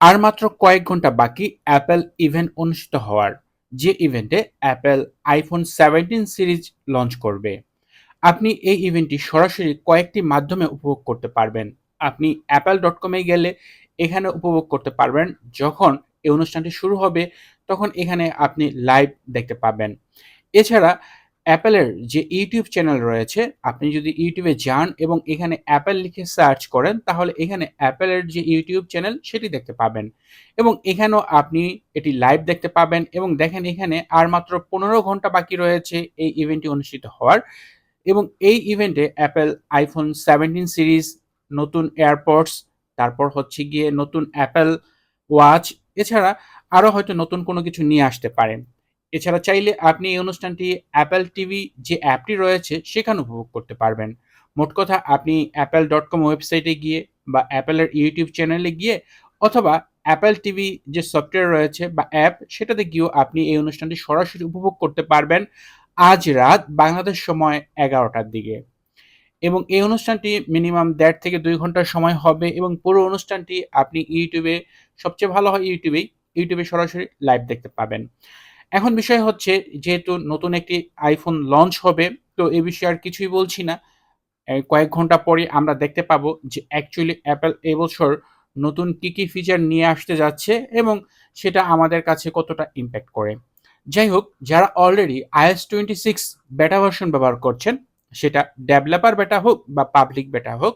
আর মাত্র কয়েক ঘণ্টা বাকি অ্যাপেল ইভেন্ট অনুষ্ঠিত হওয়ার, যে ইভেন্টে Apple iPhone seventeen series launch করবে। আপনি এই ইভেন্টটি সরাসরি কয়েকটি মাধ্যমে উপভোগ করতে পারবেন। আপনি অ্যাপেল ডট কমে গেলে এখানে উপভোগ করতে পারবেন। যখন এই অনুষ্ঠানটি শুরু হবে, তখন এখানে আপনি লাইভ দেখতে পাবেন। এছাড়া অ্যাপেলের যে ইউটিউব চ্যানেল রয়েছে, আপনি যদি ইউটিউবে যান এবং এখানে অ্যাপেল লিখে সার্চ করেন, তাহলে এখানে অ্যাপেলের যে ইউটিউব চ্যানেল সেটি দেখতে পাবেন। এবং এখানেও আপনি এটি লাইভ দেখতে পাবেন এবং দেখেন এখানে আর মাত্র পনেরো ঘণ্টা বাকি রয়েছে এই ইভেন্টটি অনুষ্ঠিত হওয়ার। এবং এই ইভেন্টে অ্যাপেল আইফোন সেভেন্টিন সিরিজ, নতুন এয়ারপডস, তারপর হচ্ছে গিয়ে নতুন অ্যাপেল ওয়াচ, এছাড়া আরও হয়তো নতুন কোনো কিছু নিয়ে আসতে পারেন। এছাড়া চাইলে আপনি এই অনুষ্ঠানটি অ্যাপেল টিভি যে অ্যাপটি রয়েছে, সেখানে উপভোগ করতে পারবেন। মোট কথা, আপনি অ্যাপেল ডট কম ওয়েবসাইটে গিয়ে বা অ্যাপেলের ইউটিউব চ্যানেলে গিয়ে অথবা অ্যাপেল টিভি যে সফটওয়্যার রয়েছে বা অ্যাপ সেটাতে গিয়েও আপনি এই অনুষ্ঠানটি সরাসরি উপভোগ করতে পারবেন আজ রাত বাংলাদেশ সময় এগারোটার দিকে। এবং এই অনুষ্ঠানটি মিনিমাম দেড় থেকে দুই ঘণ্টার সময় হবে এবং পুরো অনুষ্ঠানটি আপনি ইউটিউবে সবচেয়ে ভালো হয় ইউটিউবেই ইউটিউবে সরাসরি লাইভ দেখতে পাবেন। এখন বিষয় হচ্ছে, যেহেতু নতুন একটি আইফোন লঞ্চ হবে, তো এ বিষয়ে আর কিছুই বলছি না। কয়েক ঘণ্টা পরে আমরা দেখতে পাবো যে অ্যাকচুয়ালি অ্যাপেল এবছর নতুন কী কী ফিচার নিয়ে আসতে যাচ্ছে এবং সেটা আমাদের কাছে কতটা ইম্প্যাক্ট করে। যাই হোক, যারা already iOS twenty six beta version ব্যবহার করছেন, সেটা ডেভেলপার বেটা হোক বা পাবলিক বেটা হোক,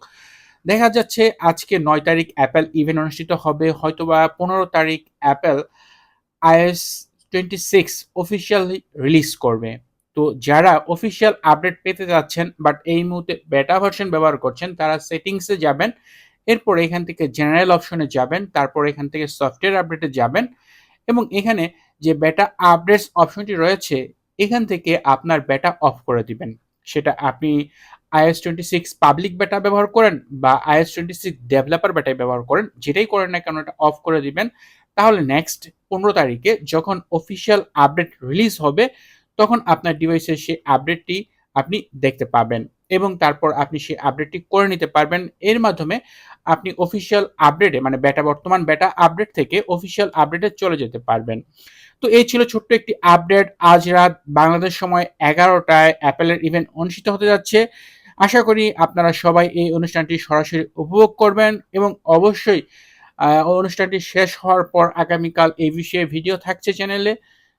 দেখা যাচ্ছে আজকে নয় তারিখ অ্যাপেল ইভেন্ট অনুষ্ঠিত হবে, হয়তোবা পনেরো তারিখ Apple iOS twenty six officially release করবে। তো যারা অফিসিয়াল আপডেট পেতে যাচ্ছেন বাট এই মুহূর্তে বেটা ভার্সন ব্যবহার করছেন, তারা সেটিংসে যাবেন, এরপর এখান থেকে জেনারেল অপশনে যাবেন, তারপর এখান থেকে সফটওয়্যার আপডেটে যাবেন এবং এখানে যে বেটা আপডেটস অপশনটি রয়েছে, এখান থেকে আপনার বেটা অফ করে দিবেন। সেটা আপনি আইএস টোয়েন্টি সিক্স পাবলিক বেটা ব্যবহার করেন বা আইএস টোয়েন্টি সিক্স ডেভেলপার বেটাই ব্যবহার করেন, যেটাই করেন না কেন, এটা অফ করে দিবেন। তাহলে নেক্সট পনেরো তারিখে যখন অফিসিয়াল আপডেট রিলিজ হবে, তখন আপনার ডিভাইসের সেই আপডেটটি আপনি দেখতে পাবেন এবং তারপর আপনি সেই আপডেটটি করে নিতে পারবেন। এর মাধ্যমে আপনি অফিসিয়াল আপডেটে মানে বেটা বর্তমান বেটা আপডেট থেকে অফিসিয়াল আপডেটে চলে যেতে পারবেন। তো এই ছিল ছোট্ট একটি আপডেট আজ রাত বাংলাদেশ সময় এগারোটায় অ্যাপেলের ইভেন্ট অনুষ্ঠিত হতে যাচ্ছে। আশা করি আপনারা সবাই এই অনুষ্ঠানটি সরাসরি উপভোগ করবেন এবং অবশ্যই অনুষ্ঠানটি শেষ হওয়ার পর আগামীকাল এই বিষয়ে ভিডিও থাকছে চ্যানেলে।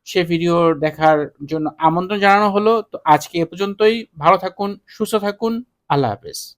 সে ভিডিও দেখার জন্য আমন্ত্রণ জানানো হলো। তো আজকে এ পর্যন্তই। ভালো থাকুন, সুস্থ থাকুন। আল্লাহ হাফেজ।